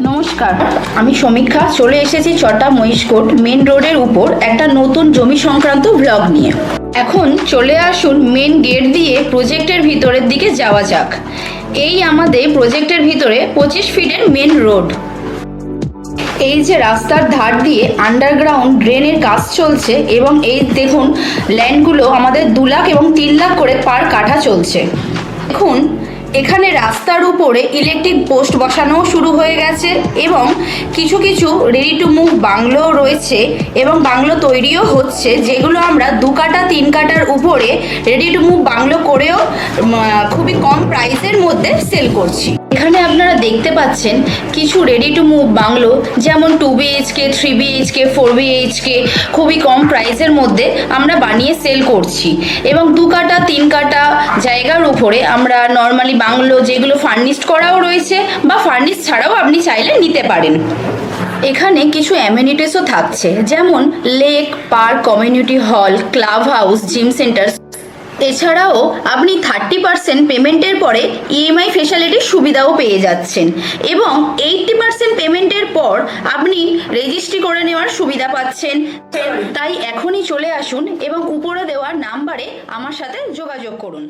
নমস্কার। আমি সমীক্ষা, চলে এসেছি চটা মহিষকোট মেন রোডের উপর একটা নতুন জমি সংক্রান্ত ব্লগ নিয়ে। এখন চলে আসুন মেন গেট দিয়ে প্রজেক্টের ভিতরের দিকে যাওয়া যাক। এই আমাদের প্রজেক্টের ভিতরে পঁচিশ ফিটের মেন রোড এই যে রাস্তার ধার দিয়ে আন্ডারগ্রাউন্ড ড্রেনের কাজ চলছে এবং এই দেখুন ল্যান্ডগুলো আমাদের দু লাখ এবং তিন লাখ করে পার কাঠা চলছে। দেখুন এখানে রাস্তার উপরে ইলেকট্রিক পোস্ট বসানো শুরু হয়ে গেছে এবং কিছু কিছু রেডি টু মুভ বাংলো রয়েছে এবং বাংলো তৈরিও হচ্ছে, যেগুলো আমরা দু কাটা, তিন কাটার উপরে রেডি টু মুভ বাংলো করেও খুবই কম প্রাইসের মধ্যে সেল করছি। এখানে আপনারা দেখতে পাচ্ছেন কিছু রেডি টু মুভ বাংলো, যেমন two BHK three BHK four BHK খুবই কম প্রাইসের মধ্যে আমরা বানিয়ে সেল করছি। এবং দু কাটা, তিন কাটা জায়গার উপরে আমরা নর্মালি বাংলো যেগুলো ফার্নিশড করাও রয়েছে বা ফার্নিশ ছাড়াও আপনি চাইলে নিতে পারেন। এখানে কিছু অ্যামিনিটিসও থাকছে, যেমন lake park community hall club house gym centre এছাড়াও আপনি থার্টি পার্সেন্ট পেমেন্টের পরে ইএমআই ফেসিলিটির সুবিধাও পেয়ে যাচ্ছেন এবং এইটটি পার্সেন্ট পেমেন্টের পর আপনি রেজিস্ট্রি করে নেওয়ার সুবিধা পাচ্ছেন। তাই এখনই চলে আসুন এবং উপরে দেওয়ার নাম্বারে আমার সাথে যোগাযোগ করুন।